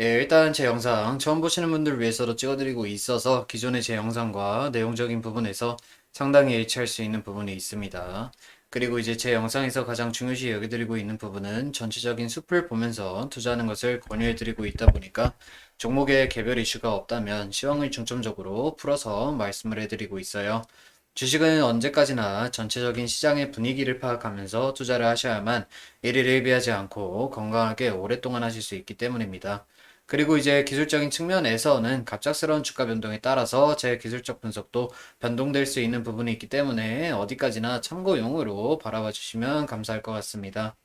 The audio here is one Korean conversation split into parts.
예, 일단 제 영상 처음 보시는 분들 위해서도 찍어드리고 있어서 기존의 제 영상과 내용적인 부분에서 상당히 일치할 수 있는 부분이 있습니다. 그리고 이제 제 영상에서 가장 중요시 여겨드리고 있는 부분은 전체적인 숲을 보면서 투자하는 것을 권유해드리고 있다 보니까 종목에 개별 이슈가 없다면 시황을 중점적으로 풀어서 말씀을 해드리고 있어요. 주식은 언제까지나 전체적인 시장의 분위기를 파악하면서 투자를 하셔야만 일일 일비하지 않고 건강하게 오랫동안 하실 수 있기 때문입니다. 그리고 이제 기술적인 측면에서는 갑작스러운 주가 변동에 따라서 제 기술적 분석도 변동될 수 있는 부분이 있기 때문에 어디까지나 참고용으로 바라봐 주시면 감사할 것 같습니다.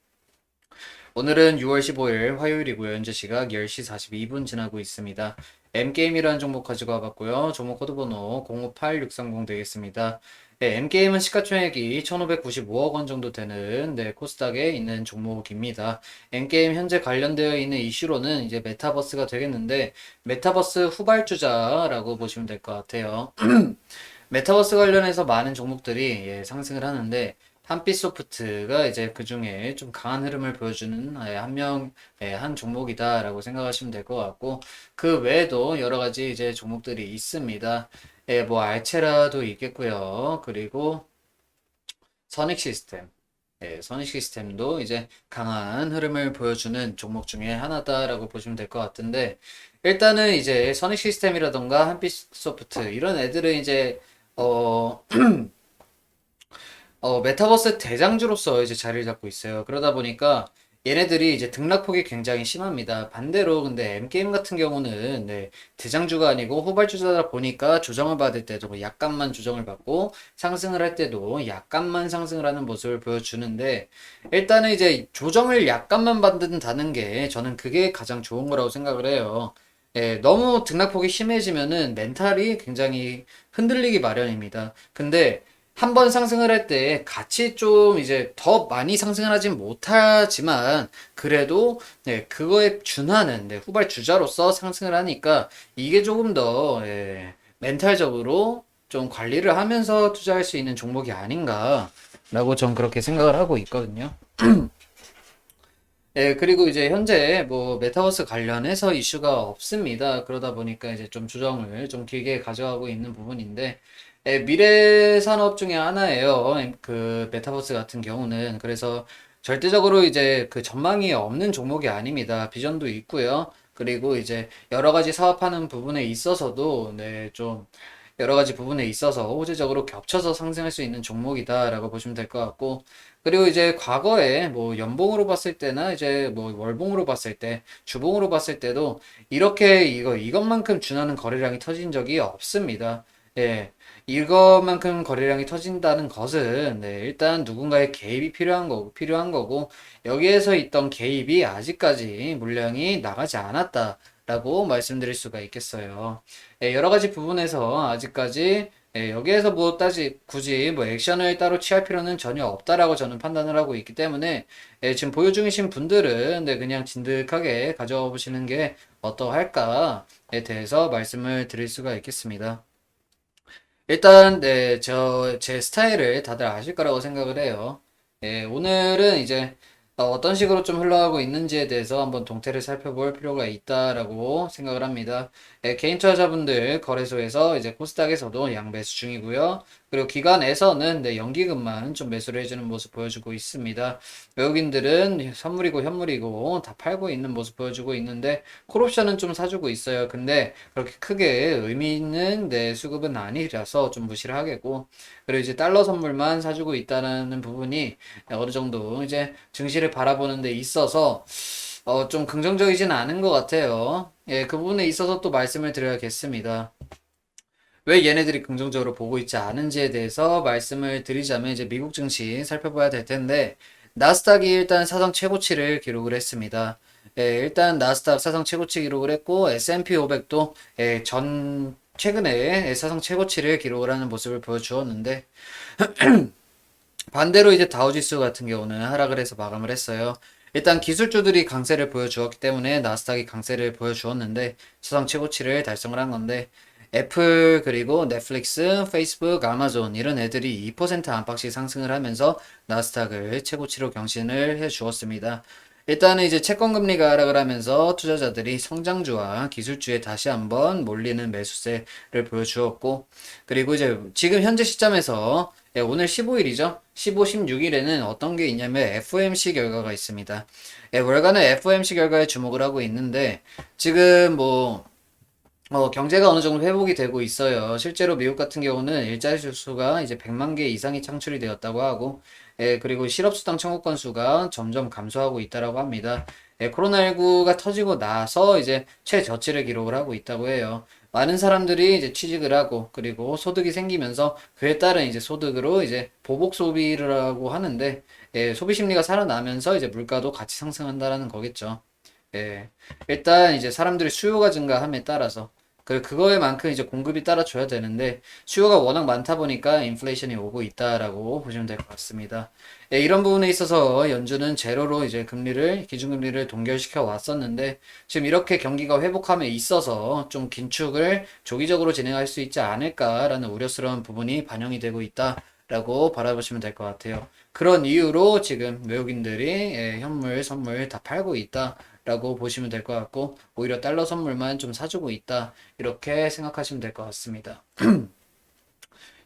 오늘은 6월 15일 화요일이고요. 현재 시각 10시 42분 지나고 있습니다. M게임이라는 종목 가지고 와봤고요. 종목 코드번호 058630 되겠습니다. 네, M게임은 시가총액이 1595억 원 정도 되는 네, 코스닥에 있는 종목입니다. M게임 현재 관련되어 있는 이슈로는 이제 메타버스가 되겠는데 메타버스 후발주자라고 보시면 될 것 같아요. 메타버스 관련해서 많은 종목들이 예, 상승을 하는데 한빛소프트가 이제 그 중에 좀 강한 흐름을 보여주는 예, 한 명, 예, 한 종목이다라고 생각하시면 될 것 같고, 그 외에도 여러 가지 이제 종목들이 있습니다. 예, 뭐, 알체라도 있겠고요. 그리고 선익 시스템. 예, 선익 시스템도 이제 강한 흐름을 보여주는 종목 중에 하나다라고 보시면 될 것 같은데, 일단은 이제 선익 시스템이라던가 한빛소프트, 이런 애들은 이제, 어, 어, 메타버스 대장주로서 이제 자리를 잡고 있어요. 그러다 보니까 얘네들이 이제 등락폭이 굉장히 심합니다. 반대로 근데 M게임 같은 경우는 네, 대장주가 아니고 후발주자다 보니까 조정을 받을 때도 뭐 약간만 조정을 받고 상승을 할 때도 약간만 상승을 하는 모습을 보여주는데 일단은 이제 조정을 약간만 받는다는 게 저는 그게 가장 좋은 거라고 생각을 해요. 예, 너무 등락폭이 심해지면은 멘탈이 굉장히 흔들리기 마련입니다. 근데 한 번 상승을 할 때 같이 좀 이제 더 많이 상승을 하진 못하지만 그래도 네, 그거에 준하는 네, 후발 주자로서 상승을 하니까 이게 조금 더 예, 멘탈적으로 좀 관리를 하면서 투자할 수 있는 종목이 아닌가라고 전 그렇게 생각을 하고 있거든요. 예, 그리고 이제 현재 뭐 메타버스 관련해서 이슈가 없습니다. 그러다 보니까 이제 좀 조정을 좀 길게 가져가고 있는 부분인데 예, 미래 산업 중에 하나예요. 그 메타버스 같은 경우는. 그래서 절대적으로 이제 그 전망이 없는 종목이 아닙니다. 비전도 있고요. 그리고 이제 여러 가지 사업하는 부분에 있어서도 네, 좀 여러 가지 부분에 있어서 호재적으로 겹쳐서 상승할 수 있는 종목이다라고 보시면 될 것 같고 그리고 이제 과거에 뭐 연봉으로 봤을 때나 이제 뭐 월봉으로 봤을 때 주봉으로 봤을 때도 이렇게 이거 이것만큼 준하는 거래량이 터진 적이 없습니다. 예. 이것만큼 거래량이 터진다는 것은 네, 일단 누군가의 개입이 필요한 거고 필요한 거고 여기에서 있던 개입이 아직까지 물량이 나가지 않았다 라고 말씀드릴 수가 있겠어요. 예, 여러 가지 부분에서 아직까지 예, 여기에서 뭐 따지 굳이 뭐 액션을 따로 취할 필요는 전혀 없다라고 저는 판단을 하고 있기 때문에 예, 지금 보유 중이신 분들은 네, 그냥 진득하게 가져와 보시는 게 어떠할까에 대해서 말씀을 드릴 수가 있겠습니다. 일단, 네, 저, 제 스타일을 다들 아실 거라고 생각을 해요. 예, 오늘은 이제 어, 어떤 식으로 좀 흘러가고 있는지에 대해서 한번 동태를 살펴볼 필요가 있다라고 생각을 합니다. 예, 개인 투자자분들 거래소에서 이제 코스닥에서도 양매수 중이고요. 그리고 기관에서는 네, 연기금만 좀 매수를 해주는 모습 보여주고 있습니다. 외국인들은 선물이고 현물이고 다 팔고 있는 모습 보여주고 있는데 콜옵션은 좀 사주고 있어요. 근데 그렇게 크게 의미 있는 네, 수급은 아니라서 좀 무시를 하겠고 그리고 이제 달러 선물만 사주고 있다는 부분이 어느 정도 이제 증시를 바라보는 데 있어서 어, 좀 긍정적이진 않은 것 같아요. 예, 그 부분에 있어서 또 말씀을 드려야겠습니다. 왜 얘네들이 긍정적으로 보고 있지 않은지에 대해서 말씀을 드리자면 이제 미국 증시 살펴봐야 될 텐데 나스닥이 일단 사상 최고치를 기록을 했습니다. 예, 일단 나스닥 사상 최고치 기록을 했고 S&P 500도 예, 전 최근에 사상 최고치를 기록을 하는 모습을 보여주었는데 반대로 이제 다우지수 같은 경우는 하락을 해서 마감을 했어요. 일단 기술주들이 강세를 보여주었기 때문에 나스닥이 강세를 보여주었는데 사상 최고치를 달성을 한 건데 애플 그리고 넷플릭스, 페이스북, 아마존 이런 애들이 2% 안팎씩 상승을 하면서 나스닥을 최고치로 경신을 해 주었습니다. 일단은 이제 채권 금리가 하락을 하면서 투자자들이 성장주와 기술주에 다시 한번 몰리는 매수세를 보여주었고 그리고 이제 지금 현재 시점에서 예, 오늘 15일이죠. 15, 16일에는 어떤 게 있냐면 FOMC 결과가 있습니다. 예, 월간은 FOMC 결과에 주목을 하고 있는데 지금 뭐 어, 경제가 어느 정도 회복이 되고 있어요. 실제로 미국 같은 경우는 일자리 수가 이제 100만 개 이상이 창출이 되었다고 하고, 예, 그리고 실업수당 청구 건 수가 점점 감소하고 있다라고 합니다. 예, 코로나19가 터지고 나서 이제 최저치를 기록을 하고 있다고 해요. 많은 사람들이 이제 취직을 하고, 그리고 소득이 생기면서 그에 따른 이제 소득으로 이제 보복 소비를 하고 하는데, 예, 소비 심리가 살아나면서 이제 물가도 같이 상승한다라는 거겠죠. 예. 일단 이제 사람들이 수요가 증가함에 따라서 그 그거에 만큼 이제 공급이 따라줘야 되는데 수요가 워낙 많다 보니까 인플레이션이 오고 있다라고 보시면 될 것 같습니다. 예, 이런 부분에 있어서 연준은 제로로 이제 금리를 기준금리를 동결시켜 왔었는데 지금 이렇게 경기가 회복함에 있어서 좀 긴축을 조기적으로 진행할 수 있지 않을까라는 우려스러운 부분이 반영이 되고 있다 라고 바라보시면 될 것 같아요. 그런 이유로 지금 외국인들이 예, 현물, 선물 다 팔고 있다. 라고 보시면 될 것 같고, 오히려 달러 선물만 좀 사주고 있다. 이렇게 생각하시면 될 것 같습니다.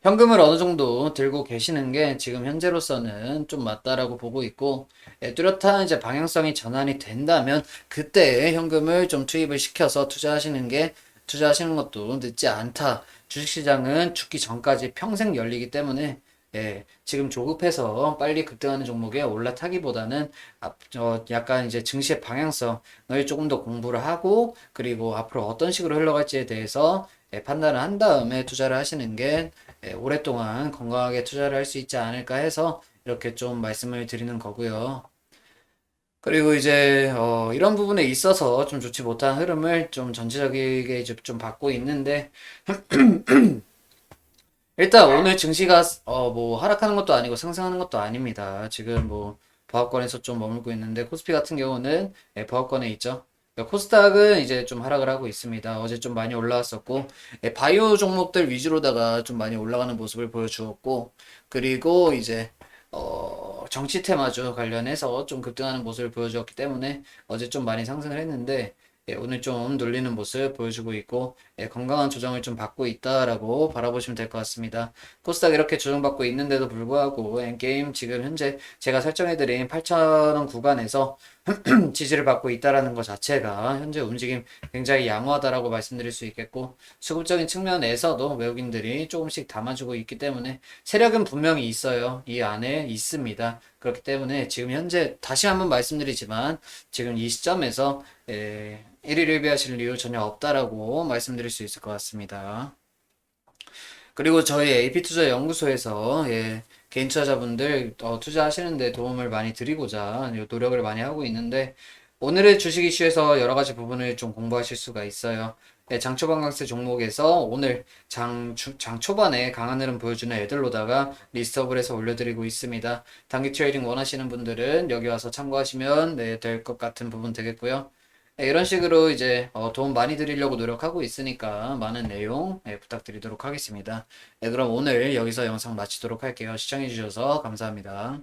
현금을 어느 정도 들고 계시는 게 지금 현재로서는 좀 맞다라고 보고 있고, 예, 뚜렷한 이제 방향성이 전환이 된다면, 그때 현금을 좀 투입을 시켜서 투자하시는 게, 투자하시는 것도 늦지 않다. 주식시장은 죽기 전까지 평생 열리기 때문에, 예, 지금 조급해서 빨리 급등하는 종목에 올라타기보다는 앞, 어, 약간 이제 증시의 방향성을 조금 더 공부를 하고 그리고 앞으로 어떤 식으로 흘러갈지에 대해서 예, 판단을 한 다음에 투자를 하시는 게 예, 오랫동안 건강하게 투자를 할 수 있지 않을까 해서 이렇게 좀 말씀을 드리는 거고요. 그리고 이제 어, 이런 부분에 있어서 좀 좋지 못한 흐름을 좀 전체적이게 좀 받고 있는데 일단 오늘 증시가 어 뭐 하락하는 것도 아니고 상승하는 것도 아닙니다. 지금 뭐 보합권에서 좀 머물고 있는데 코스피 같은 경우는 예, 보합권에 있죠. 그러니까 코스닥은 이제 좀 하락을 하고 있습니다. 어제 좀 많이 올라왔었고 예, 바이오 종목들 위주로다가 좀 많이 올라가는 모습을 보여주었고 그리고 이제 어, 정치 테마주 관련해서 좀 급등하는 모습을 보여주었기 때문에 어제 좀 많이 상승을 했는데 예, 오늘 좀 눌리는 모습 보여주고 있고 예, 건강한 조정을 좀 받고 있다라고 바라보시면 될 것 같습니다. 코스닥 이렇게 조정받고 있는데도 불구하고 엔게임 지금 현재 제가 설정해드린 8,000원 구간에서 지지를 받고 있다라는 것 자체가 현재 움직임 굉장히 양호하다라고 말씀드릴 수 있겠고 수급적인 측면에서도 외국인들이 조금씩 담아주고 있기 때문에 세력은 분명히 있어요. 이 안에 있습니다. 그렇기 때문에 지금 현재 다시 한번 말씀드리지만 지금 이 시점에서 에, 1일 1비하실 이유 전혀 없다라고 말씀드릴 수 있을 것 같습니다. 그리고 저희 AP투자 연구소에서 예, 개인 투자자분들 어, 투자하시는데 도움을 많이 드리고자 노력을 많이 하고 있는데 오늘의 주식 이슈에서 여러 가지 부분을 좀 공부하실 수가 있어요. 예, 장 초반 강세 종목에서 오늘 장, 주- 장 초반에 강한 흐름 보여주는 애들로다가 리스트업을 해서 올려드리고 있습니다. 단기 트레이딩 원하시는 분들은 여기 와서 참고하시면 네, 될 것 같은 부분 되겠고요. 네, 이런 식으로 이제 어, 도움 많이 드리려고 노력하고 있으니까 많은 내용 네, 부탁드리도록 하겠습니다. 네, 그럼 오늘 여기서 영상 마치도록 할게요. 시청해주셔서 감사합니다.